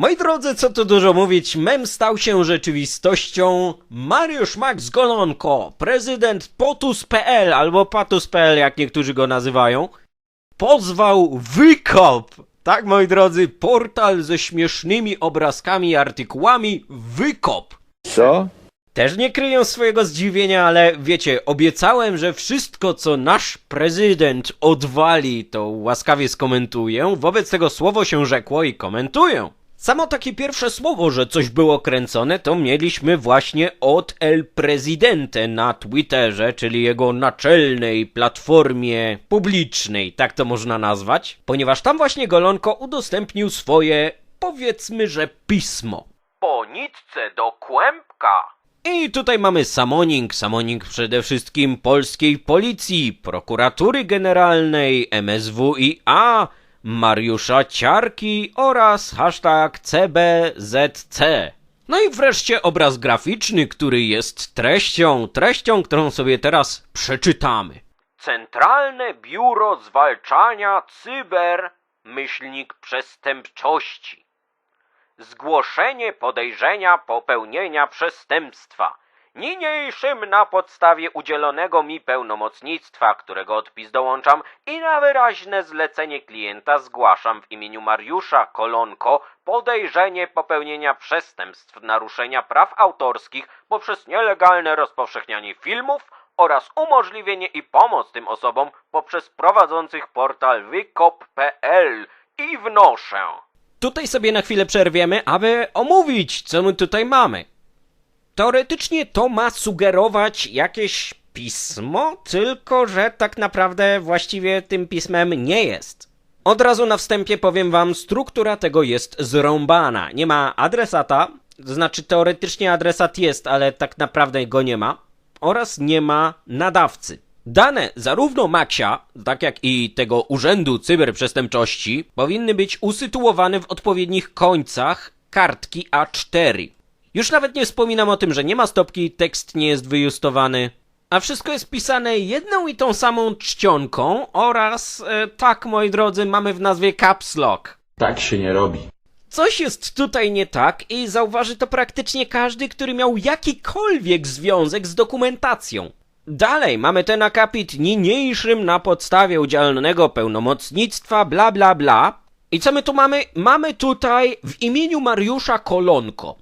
Moi drodzy, co tu dużo mówić, mem stał się rzeczywistością. Mariusz Max Golonko, prezydent Potus.pl albo Patus.pl, jak niektórzy go nazywają, pozwał Wykop. Tak, moi drodzy, portal ze śmiesznymi obrazkami i artykułami Wykop. Co? Też nie kryją swojego zdziwienia, ale wiecie, obiecałem, że wszystko, co nasz prezydent odwali, to łaskawie skomentuję. Wobec tego słowo się rzekło i komentuję. Samo takie pierwsze słowo, że coś było kręcone, to mieliśmy właśnie od El Presidente na Twitterze, czyli jego naczelnej platformie publicznej, tak to można nazwać, ponieważ tam właśnie Golonko udostępnił swoje, powiedzmy, że pismo. Po nitce do kłębka. I tutaj mamy samoning, samoning przede wszystkim polskiej policji, prokuratury generalnej, MSWiA, Mariusza Ciarki oraz hashtag CBZC. No i wreszcie obraz graficzny, który jest treścią, treścią, którą sobie teraz przeczytamy. Centralne Biuro Zwalczania Cyber, myślnik przestępczości. Zgłoszenie podejrzenia popełnienia przestępstwa. Niniejszym na podstawie udzielonego mi pełnomocnictwa, którego odpis dołączam i na wyraźne zlecenie klienta zgłaszam w imieniu Mariusza Kolonko podejrzenie popełnienia przestępstw naruszenia praw autorskich poprzez nielegalne rozpowszechnianie filmów oraz umożliwienie i pomoc tym osobom poprzez prowadzących portal wykop.pl i wnoszę. Tutaj sobie na chwilę przerwiemy, aby omówić, co my tutaj mamy. Teoretycznie to ma sugerować jakieś pismo, tylko że tak naprawdę właściwie tym pismem nie jest. Od razu na wstępie powiem wam, struktura tego jest zrąbana. Nie ma adresata, znaczy teoretycznie adresat jest, ale tak naprawdę go nie ma, oraz nie ma nadawcy. Dane zarówno Maxia, tak jak i tego Urzędu Cyberprzestępczości, powinny być usytuowane w odpowiednich końcach kartki A4. Już nawet nie wspominam o tym, że nie ma stopki, tekst nie jest wyjustowany, a wszystko jest pisane jedną i tą samą czcionką oraz, e, tak moi drodzy, mamy w nazwie Caps Lock. Tak się nie robi. Coś jest tutaj nie tak i zauważy to praktycznie każdy, który miał jakikolwiek związek z dokumentacją. Dalej mamy ten akapit niniejszym na podstawie udzielonego pełnomocnictwa bla bla bla. I co my tu mamy? Mamy tutaj w imieniu Mariusza Kolonko.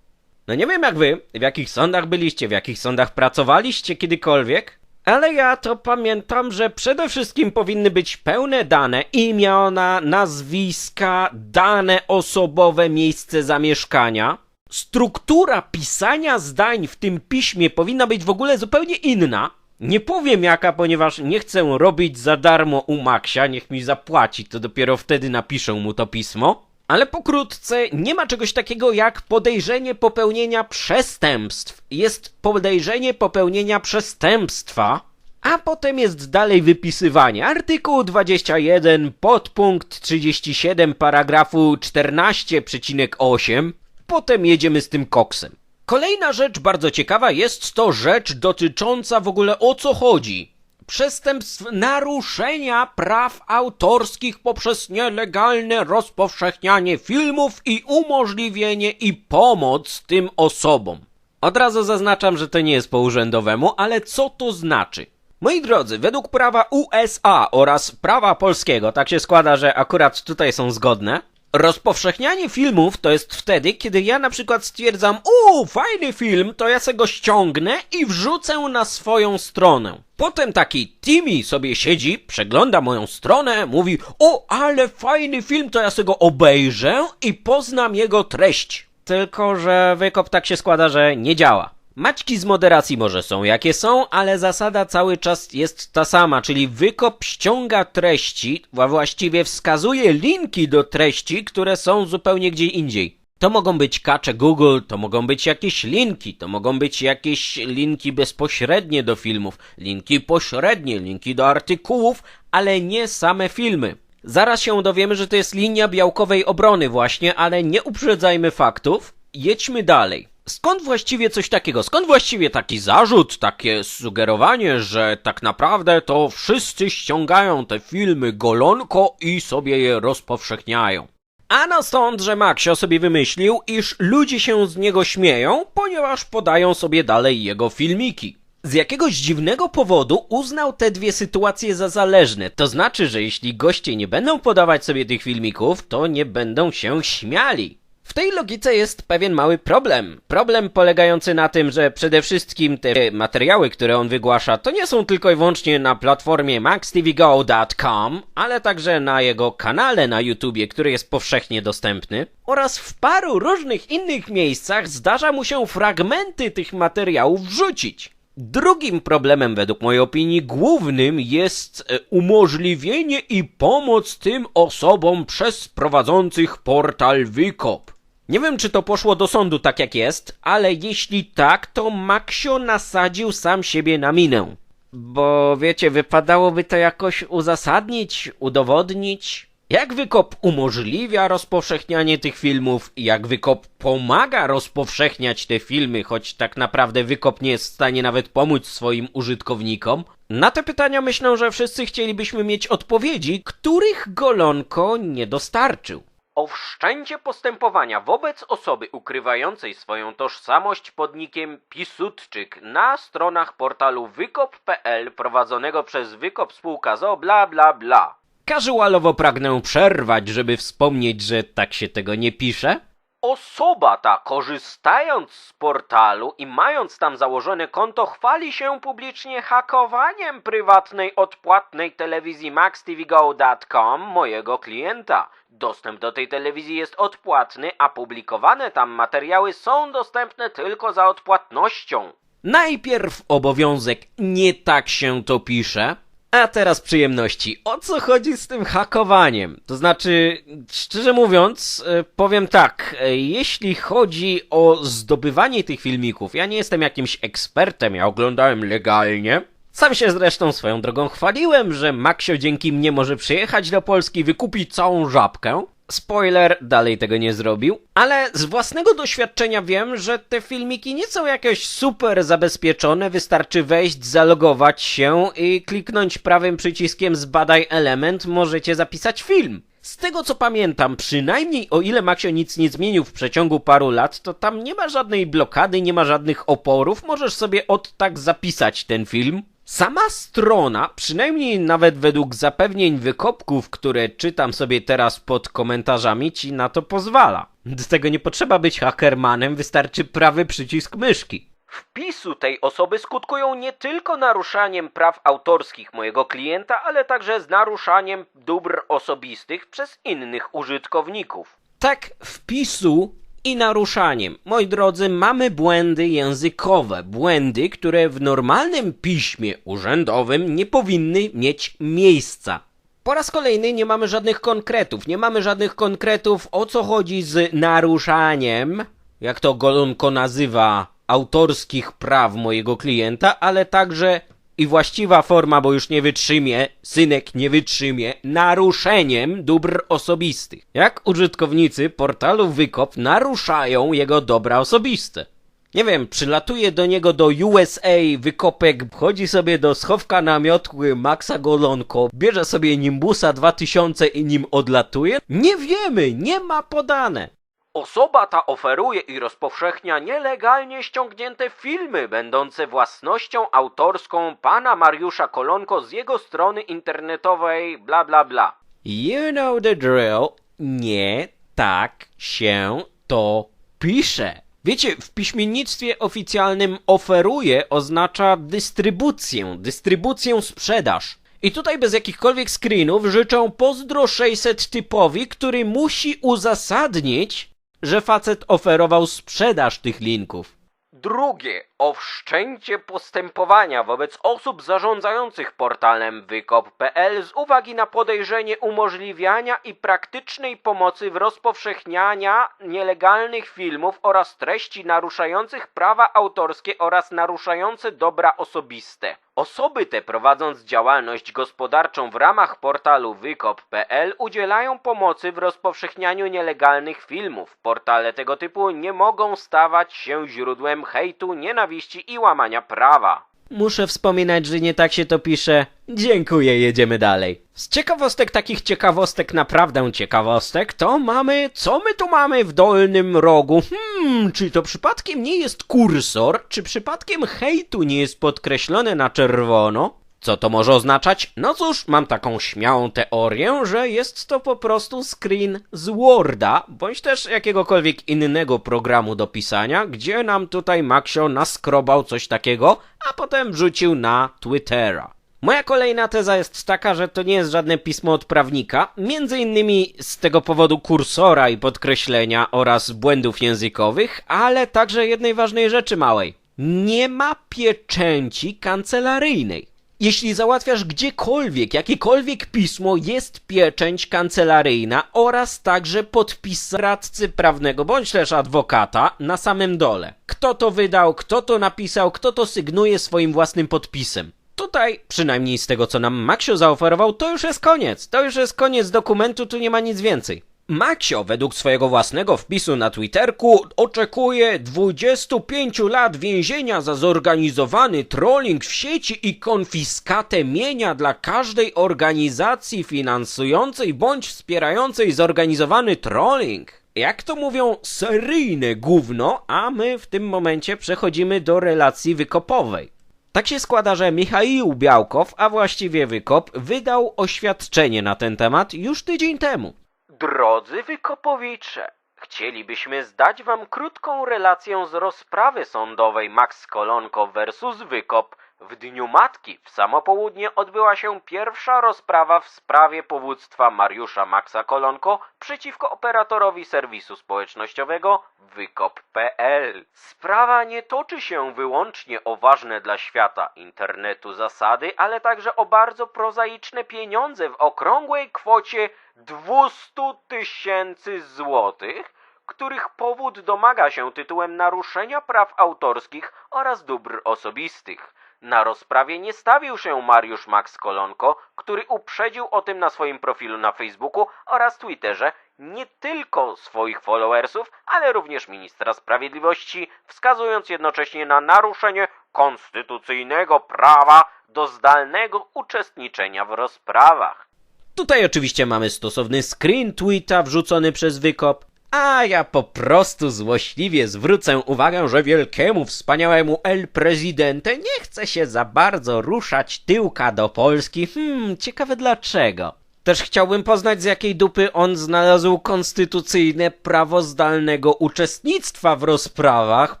No nie wiem jak wy, w jakich sądach byliście, w jakich sądach pracowaliście kiedykolwiek, ale ja to pamiętam, że przede wszystkim powinny być pełne dane, imiona, nazwiska, dane osobowe, miejsce zamieszkania. Struktura pisania zdań w tym piśmie powinna być w ogóle zupełnie inna. Nie powiem jaka, ponieważ nie chcę robić za darmo u Maxia, niech mi zapłaci, to dopiero wtedy napiszę mu to pismo. Ale pokrótce nie ma czegoś takiego jak podejrzenie popełnienia przestępstw. Jest podejrzenie popełnienia przestępstwa, a potem jest dalej wypisywanie. Artykuł 21, podpunkt 37 paragrafu 14,8. Potem jedziemy z tym koksem. Kolejna rzecz bardzo ciekawa jest to rzecz dotycząca w ogóle o co chodzi. Przestępstw naruszenia praw autorskich poprzez nielegalne rozpowszechnianie filmów i umożliwienie i pomoc tym osobom. Od razu zaznaczam, że to nie jest po urzędowemu, ale co to znaczy? Moi drodzy, według prawa USA oraz prawa polskiego, tak się składa, że akurat tutaj są zgodne, Rozpowszechnianie filmów to jest wtedy, kiedy ja na przykład stwierdzam, o, fajny film, to ja se go ściągnę i wrzucę na swoją stronę. Potem taki Timmy sobie siedzi, przegląda moją stronę, mówi, o, ale fajny film, to ja se go obejrzę i poznam jego treść. Tylko, że wykop tak się składa, że nie działa. Maćki z moderacji może są jakie są, ale zasada cały czas jest ta sama, czyli wykop ściąga treści, a właściwie wskazuje linki do treści, które są zupełnie gdzie indziej. To mogą być kacze Google, to mogą być jakieś linki, to mogą być jakieś linki bezpośrednie do filmów, linki pośrednie, linki do artykułów, ale nie same filmy. Zaraz się dowiemy, że to jest linia białkowej obrony właśnie, ale nie uprzedzajmy faktów. Jedźmy dalej. Skąd właściwie coś takiego? Skąd właściwie taki zarzut, takie sugerowanie, że tak naprawdę to wszyscy ściągają te filmy golonko i sobie je rozpowszechniają? Ano stąd, że Maxio sobie wymyślił, iż ludzie się z niego śmieją, ponieważ podają sobie dalej jego filmiki. Z jakiegoś dziwnego powodu uznał te dwie sytuacje za zależne. To znaczy, że jeśli goście nie będą podawać sobie tych filmików, to nie będą się śmiali. W tej logice jest pewien mały problem. Problem polegający na tym, że przede wszystkim te materiały, które on wygłasza, to nie są tylko i wyłącznie na platformie maxtvgo.com, ale także na jego kanale na YouTubie, który jest powszechnie dostępny, oraz w paru różnych innych miejscach zdarza mu się fragmenty tych materiałów wrzucić. Drugim problemem, według mojej opinii, głównym jest e, umożliwienie i pomoc tym osobom przez prowadzących portal Wykop. Nie wiem, czy to poszło do sądu tak jak jest, ale jeśli tak, to Maxio nasadził sam siebie na minę. Bo wiecie, wypadałoby to jakoś uzasadnić, udowodnić. Jak Wykop umożliwia rozpowszechnianie tych filmów, jak Wykop pomaga rozpowszechniać te filmy, choć tak naprawdę Wykop nie jest w stanie nawet pomóc swoim użytkownikom? Na te pytania myślę, że wszyscy chcielibyśmy mieć odpowiedzi, których Golonko nie dostarczył. O wszczęcie postępowania wobec osoby ukrywającej swoją tożsamość pod nikiem Pisutczyk na stronach portalu wykop.pl prowadzonego przez Wykop Spółka ZO bla bla bla. Casualowo pragnę przerwać, żeby wspomnieć, że tak się tego nie pisze. Osoba ta, korzystając z portalu i mając tam założone konto, chwali się publicznie hakowaniem prywatnej, odpłatnej telewizji maxtvgo.com mojego klienta. Dostęp do tej telewizji jest odpłatny, a publikowane tam materiały są dostępne tylko za odpłatnością. Najpierw obowiązek, nie tak się to pisze. A teraz przyjemności. O co chodzi z tym hakowaniem? To znaczy, szczerze mówiąc, e, powiem tak, e, jeśli chodzi o zdobywanie tych filmików, ja nie jestem jakimś ekspertem, ja oglądałem legalnie. Sam się zresztą swoją drogą chwaliłem, że Maxio dzięki mnie może przyjechać do Polski, wykupić całą żabkę. Spoiler, dalej tego nie zrobił. Ale z własnego doświadczenia wiem, że te filmiki nie są jakoś super zabezpieczone. Wystarczy wejść, zalogować się i kliknąć prawym przyciskiem zbadaj element, możecie zapisać film. Z tego co pamiętam, przynajmniej o ile Maxio nic nie zmienił w przeciągu paru lat, to tam nie ma żadnej blokady, nie ma żadnych oporów, możesz sobie od tak zapisać ten film. Sama strona, przynajmniej nawet według zapewnień wykopków, które czytam sobie teraz pod komentarzami, ci na to pozwala. Do tego nie potrzeba być hackermanem, wystarczy prawy przycisk myszki. Wpisu tej osoby skutkują nie tylko naruszaniem praw autorskich mojego klienta, ale także z naruszaniem dóbr osobistych przez innych użytkowników. Tak, wpisu i naruszaniem. Moi drodzy, mamy błędy językowe, błędy, które w normalnym piśmie urzędowym nie powinny mieć miejsca. Po raz kolejny nie mamy żadnych konkretów, nie mamy żadnych konkretów o co chodzi z naruszaniem, jak to Golonko nazywa, autorskich praw mojego klienta, ale także i właściwa forma, bo już nie wytrzymie, synek nie wytrzymie, naruszeniem dóbr osobistych. Jak użytkownicy portalu Wykop naruszają jego dobra osobiste. Nie wiem, przylatuje do niego do USA wykopek, chodzi sobie do schowka namiotły Maxa Golonko, bierze sobie Nimbusa 2000 i nim odlatuje? Nie wiemy, nie ma podane. Osoba ta oferuje i rozpowszechnia nielegalnie ściągnięte filmy, będące własnością autorską pana Mariusza Kolonko z jego strony internetowej bla bla bla. You know the drill. Nie tak się to pisze. Wiecie, w piśmiennictwie oficjalnym oferuje oznacza dystrybucję, dystrybucję sprzedaż. I tutaj bez jakichkolwiek screenów życzą pozdro 600 typowi, który musi uzasadnić, że facet oferował sprzedaż tych linków. Drugie, o wszczęcie postępowania wobec osób zarządzających portalem wykop.pl z uwagi na podejrzenie umożliwiania i praktycznej pomocy w rozpowszechniania nielegalnych filmów oraz treści naruszających prawa autorskie oraz naruszające dobra osobiste. Osoby te prowadząc działalność gospodarczą w ramach portalu wykop.pl udzielają pomocy w rozpowszechnianiu nielegalnych filmów. Portale tego typu nie mogą stawać się źródłem hejtu, nienawiści i łamania prawa. Muszę wspominać, że nie tak się to pisze. Dziękuję, jedziemy dalej. Z ciekawostek, takich ciekawostek, naprawdę ciekawostek, to mamy. Co my tu mamy w dolnym rogu? Hmm, czy to przypadkiem nie jest kursor? Czy przypadkiem hejtu nie jest podkreślone na czerwono? Co to może oznaczać? No cóż, mam taką śmiałą teorię, że jest to po prostu screen z Worda, bądź też jakiegokolwiek innego programu do pisania, gdzie nam tutaj Maxio naskrobał coś takiego, a potem wrzucił na Twittera. Moja kolejna teza jest taka, że to nie jest żadne pismo od prawnika, między innymi z tego powodu kursora i podkreślenia oraz błędów językowych, ale także jednej ważnej rzeczy małej. Nie ma pieczęci kancelaryjnej. Jeśli załatwiasz gdziekolwiek, jakiekolwiek pismo, jest pieczęć kancelaryjna oraz także podpis radcy prawnego bądź też adwokata na samym dole. Kto to wydał, kto to napisał, kto to sygnuje swoim własnym podpisem. Tutaj, przynajmniej z tego co nam Maxio zaoferował, to już jest koniec. To już jest koniec dokumentu, tu nie ma nic więcej. Maxio według swojego własnego wpisu na Twitterku oczekuje 25 lat więzienia za zorganizowany trolling w sieci i konfiskatę mienia dla każdej organizacji finansującej bądź wspierającej zorganizowany trolling. Jak to mówią, seryjne gówno, a my w tym momencie przechodzimy do relacji wykopowej. Tak się składa, że Michaił Białkow, a właściwie Wykop, wydał oświadczenie na ten temat już tydzień temu. Drodzy wykopowicze, chcielibyśmy zdać wam krótką relację z rozprawy sądowej Max Kolonko versus Wykop. W Dniu Matki w samo południe odbyła się pierwsza rozprawa w sprawie powództwa Mariusza Maxa Kolonko przeciwko operatorowi serwisu społecznościowego wykop.pl. Sprawa nie toczy się wyłącznie o ważne dla świata internetu zasady, ale także o bardzo prozaiczne pieniądze w okrągłej kwocie 200 tysięcy złotych, których powód domaga się tytułem naruszenia praw autorskich oraz dóbr osobistych. Na rozprawie nie stawił się Mariusz Max Kolonko, który uprzedził o tym na swoim profilu na Facebooku oraz Twitterze nie tylko swoich followersów, ale również ministra sprawiedliwości, wskazując jednocześnie na naruszenie konstytucyjnego prawa do zdalnego uczestniczenia w rozprawach. Tutaj oczywiście mamy stosowny screen tweeta wrzucony przez Wykop, a ja po prostu złośliwie zwrócę uwagę, że wielkiemu, wspaniałemu El Presidente nie chce się za bardzo ruszać tyłka do Polski. Hmm, ciekawe dlaczego. Też chciałbym poznać, z jakiej dupy on znalazł konstytucyjne prawo zdalnego uczestnictwa w rozprawach,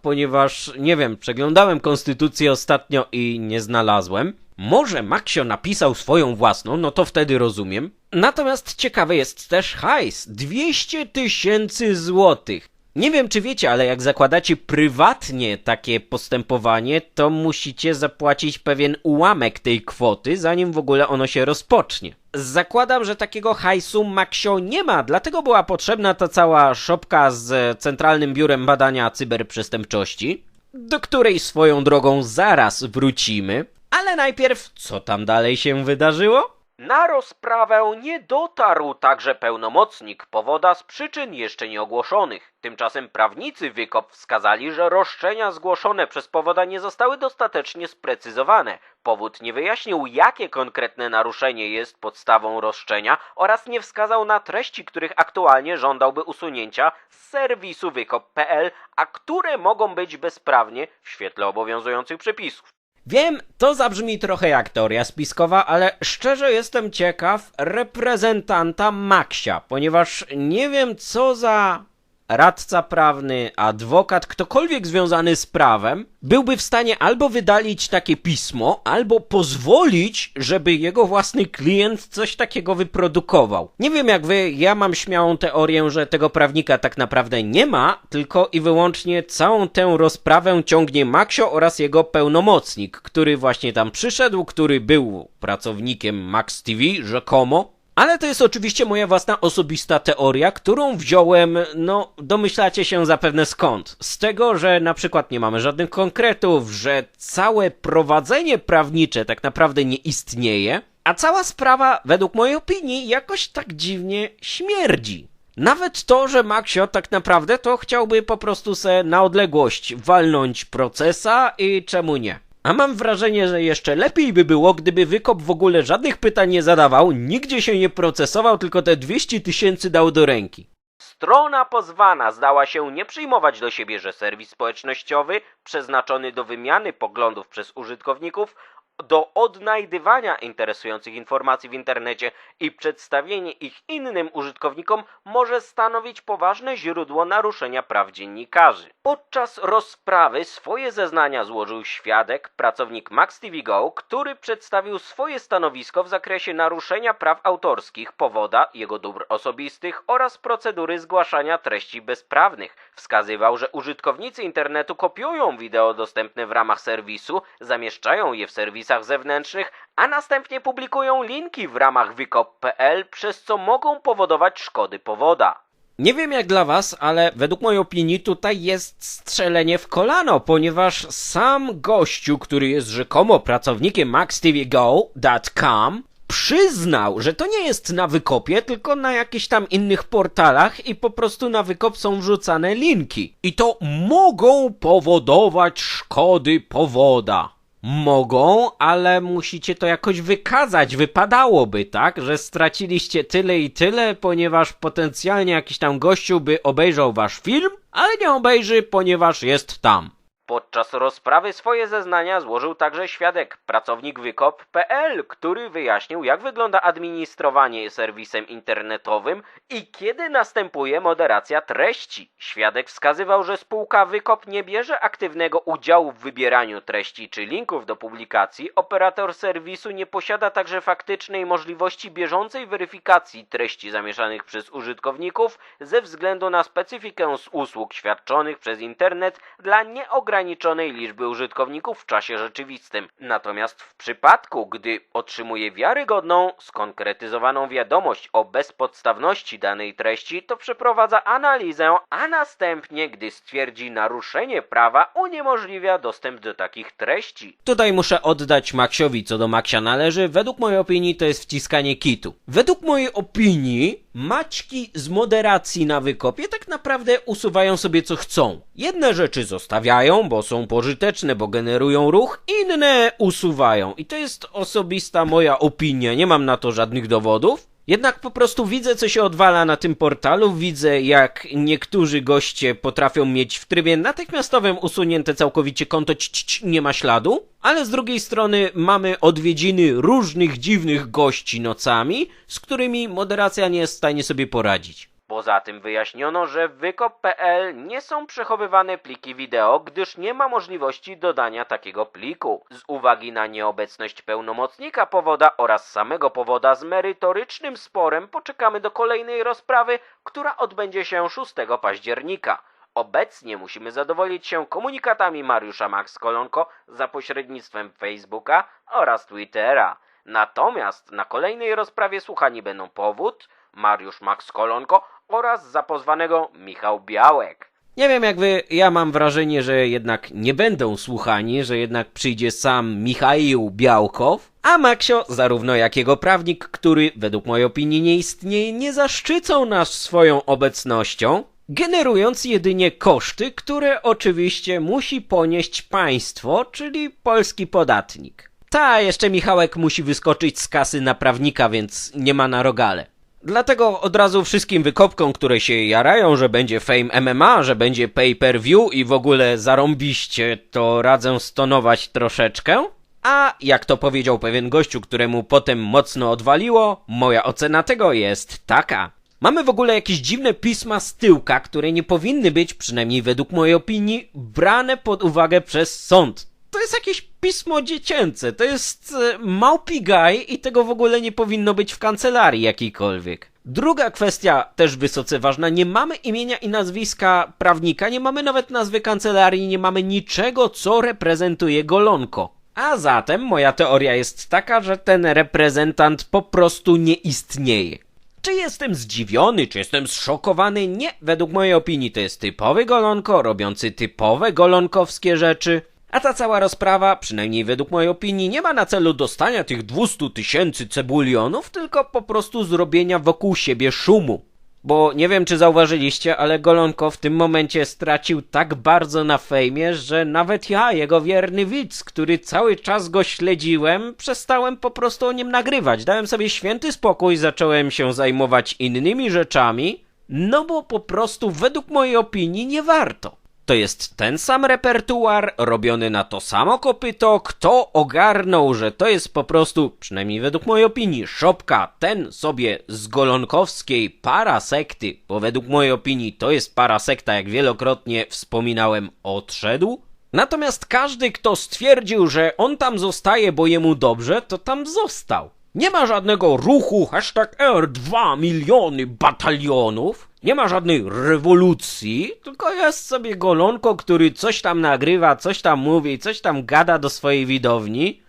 ponieważ, nie wiem, przeglądałem konstytucję ostatnio i nie znalazłem. Może Maxio napisał swoją własną, no to wtedy rozumiem. Natomiast ciekawy jest też hajs. 200 tysięcy złotych. Nie wiem, czy wiecie, ale jak zakładacie prywatnie takie postępowanie, to musicie zapłacić pewien ułamek tej kwoty, zanim w ogóle ono się rozpocznie. Zakładam, że takiego hajsu Maxio nie ma, dlatego była potrzebna ta cała szopka z Centralnym Biurem Badania Cyberprzestępczości, do której swoją drogą zaraz wrócimy. Ale najpierw, co tam dalej się wydarzyło? Na rozprawę nie dotarł także pełnomocnik powoda z przyczyn jeszcze nieogłoszonych. Tymczasem prawnicy Wykop wskazali, że roszczenia zgłoszone przez powoda nie zostały dostatecznie sprecyzowane. Powód nie wyjaśnił, jakie konkretne naruszenie jest podstawą roszczenia oraz nie wskazał na treści, których aktualnie żądałby usunięcia z serwisu wykop.pl, a które mogą być bezprawnie w świetle obowiązujących przepisów. Wiem, to zabrzmi trochę jak teoria spiskowa, ale szczerze jestem ciekaw reprezentanta Maxia, ponieważ nie wiem co za radca prawny, adwokat, ktokolwiek związany z prawem, byłby w stanie albo wydalić takie pismo, albo pozwolić, żeby jego własny klient coś takiego wyprodukował. Nie wiem jak wy, ja mam śmiałą teorię, że tego prawnika tak naprawdę nie ma, tylko i wyłącznie całą tę rozprawę ciągnie Maxio oraz jego pełnomocnik, który właśnie tam przyszedł, który był pracownikiem Max TV, rzekomo, ale to jest oczywiście moja własna osobista teoria, którą wziąłem, no, domyślacie się zapewne skąd. Z tego, że na przykład nie mamy żadnych konkretów, że całe prowadzenie prawnicze tak naprawdę nie istnieje, a cała sprawa, według mojej opinii, jakoś tak dziwnie śmierdzi. Nawet to, że Maxio tak naprawdę to chciałby po prostu se na odległość walnąć procesa i czemu nie. A mam wrażenie, że jeszcze lepiej by było, gdyby wykop w ogóle żadnych pytań nie zadawał, nigdzie się nie procesował, tylko te 200 tysięcy dał do ręki. Strona pozwana zdała się nie przyjmować do siebie, że serwis społecznościowy przeznaczony do wymiany poglądów przez użytkowników do odnajdywania interesujących informacji w internecie i przedstawienie ich innym użytkownikom może stanowić poważne źródło naruszenia praw dziennikarzy. Podczas rozprawy swoje zeznania złożył świadek, pracownik Max TV Go, który przedstawił swoje stanowisko w zakresie naruszenia praw autorskich, powoda, jego dóbr osobistych oraz procedury zgłaszania treści bezprawnych. Wskazywał, że użytkownicy internetu kopiują wideo dostępne w ramach serwisu, zamieszczają je w serwisach zewnętrznych, a następnie publikują linki w ramach wykop.pl, przez co mogą powodować szkody powoda. Nie wiem jak dla was, ale według mojej opinii tutaj jest strzelenie w kolano, ponieważ sam gościu, który jest rzekomo pracownikiem MaxTVGo.com przyznał, że to nie jest na wykopie, tylko na jakichś tam innych portalach i po prostu na wykop są wrzucane linki. I to mogą powodować szkody powoda. Mogą, ale musicie to jakoś wykazać. Wypadałoby, tak? Że straciliście tyle i tyle, ponieważ potencjalnie jakiś tam gościu by obejrzał wasz film, ale nie obejrzy, ponieważ jest tam. Podczas rozprawy swoje zeznania złożył także świadek, pracownik wykop.pl, który wyjaśnił, jak wygląda administrowanie serwisem internetowym i kiedy następuje moderacja treści. Świadek wskazywał, że spółka Wykop nie bierze aktywnego udziału w wybieraniu treści czy linków do publikacji. Operator serwisu nie posiada także faktycznej możliwości bieżącej weryfikacji treści zamieszanych przez użytkowników ze względu na specyfikę z usług świadczonych przez internet dla nieograniczonych ograniczonej liczby użytkowników w czasie rzeczywistym. Natomiast w przypadku, gdy otrzymuje wiarygodną, skonkretyzowaną wiadomość o bezpodstawności danej treści, to przeprowadza analizę, a następnie, gdy stwierdzi naruszenie prawa, uniemożliwia dostęp do takich treści. Tutaj muszę oddać Maxiowi, co do Maxia należy. Według mojej opinii to jest wciskanie kitu. Według mojej opinii Maćki z moderacji na wykopie tak naprawdę usuwają sobie co chcą. Jedne rzeczy zostawiają, bo są pożyteczne, bo generują ruch, inne usuwają. I to jest osobista moja opinia, nie mam na to żadnych dowodów. Jednak po prostu widzę, co się odwala na tym portalu, widzę, jak niektórzy goście potrafią mieć w trybie natychmiastowym usunięte całkowicie konto, ć, nie ma śladu, ale z drugiej strony mamy odwiedziny różnych dziwnych gości nocami, z którymi moderacja nie jest w stanie sobie poradzić. Poza tym wyjaśniono, że w wykop.pl nie są przechowywane pliki wideo, gdyż nie ma możliwości dodania takiego pliku. Z uwagi na nieobecność pełnomocnika powoda oraz samego powoda z merytorycznym sporem poczekamy do kolejnej rozprawy, która odbędzie się 6 października. Obecnie musimy zadowolić się komunikatami Mariusza Max Kolonko za pośrednictwem Facebooka oraz Twittera. Natomiast na kolejnej rozprawie słuchani będą powód, Mariusz Max Kolonko oraz zapozwanego Michał Białek. Nie wiem jak wy, ja mam wrażenie, że jednak nie będą słuchani, że jednak przyjdzie sam Michał Białkow, a Maksio, zarówno jak jego prawnik, który według mojej opinii nie istnieje, nie zaszczycą nas swoją obecnością, generując jedynie koszty, które oczywiście musi ponieść państwo, czyli polski podatnik. Ta, jeszcze Michałek musi wyskoczyć z kasy na prawnika, więc nie ma na rogale. Dlatego od razu wszystkim wykopkom, które się jarają, że będzie Fame MMA, że będzie pay-per-view i w ogóle zarąbiście, to radzę stonować troszeczkę. A jak to powiedział pewien gościu, któremu potem mocno odwaliło, moja ocena tego jest taka. Mamy w ogóle jakieś dziwne pisma z tyłka, które nie powinny być, przynajmniej według mojej opinii, brane pod uwagę przez sąd to jest jakieś pismo dziecięce, to jest e, małpi guy i tego w ogóle nie powinno być w kancelarii jakiejkolwiek. Druga kwestia, też wysoce ważna, nie mamy imienia i nazwiska prawnika, nie mamy nawet nazwy kancelarii, nie mamy niczego, co reprezentuje Golonko. A zatem moja teoria jest taka, że ten reprezentant po prostu nie istnieje. Czy jestem zdziwiony, czy jestem zszokowany? Nie, według mojej opinii to jest typowy golonko, robiący typowe golonkowskie rzeczy. A ta cała rozprawa, przynajmniej według mojej opinii, nie ma na celu dostania tych 200 tysięcy cebulionów, tylko po prostu zrobienia wokół siebie szumu. Bo nie wiem, czy zauważyliście, ale Golonko w tym momencie stracił tak bardzo na fejmie, że nawet ja, jego wierny widz, który cały czas go śledziłem, przestałem po prostu o nim nagrywać. Dałem sobie święty spokój, zacząłem się zajmować innymi rzeczami, no bo po prostu według mojej opinii nie warto. To jest ten sam repertuar, robiony na to samo kopyto. Kto ogarnął, że to jest po prostu, przynajmniej według mojej opinii, szopka, ten sobie z golonkowskiej parasekty, bo według mojej opinii to jest parasekta, jak wielokrotnie wspominałem, odszedł. Natomiast każdy, kto stwierdził, że on tam zostaje, bo jemu dobrze, to tam został. Nie ma żadnego ruchu hashtag R2 miliony batalionów. Nie ma żadnej rewolucji, tylko jest sobie golonko, który coś tam nagrywa, coś tam mówi, coś tam gada do swojej widowni.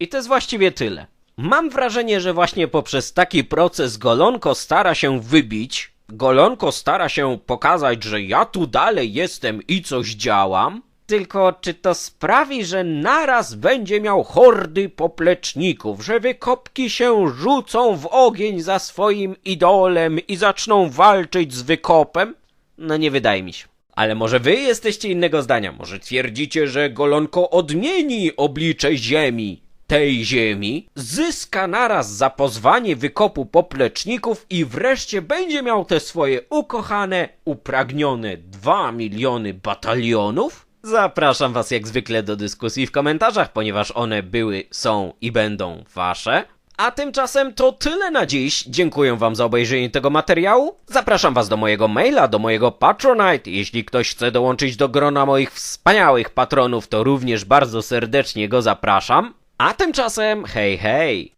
I to jest właściwie tyle. Mam wrażenie, że właśnie poprzez taki proces Golonko stara się wybić, Golonko stara się pokazać, że ja tu dalej jestem i coś działam. Tylko czy to sprawi, że naraz będzie miał hordy popleczników, że wykopki się rzucą w ogień za swoim idolem i zaczną walczyć z wykopem? No nie wydaje mi się. Ale może wy jesteście innego zdania? Może twierdzicie, że Golonko odmieni oblicze ziemi? Tej ziemi? Zyska naraz za pozwanie wykopu popleczników i wreszcie będzie miał te swoje ukochane, upragnione dwa miliony batalionów? Zapraszam was jak zwykle do dyskusji w komentarzach, ponieważ one były, są i będą wasze. A tymczasem to tyle na dziś. Dziękuję wam za obejrzenie tego materiału. Zapraszam was do mojego maila, do mojego Patronite. Jeśli ktoś chce dołączyć do grona moich wspaniałych patronów, to również bardzo serdecznie go zapraszam. A tymczasem hej hej!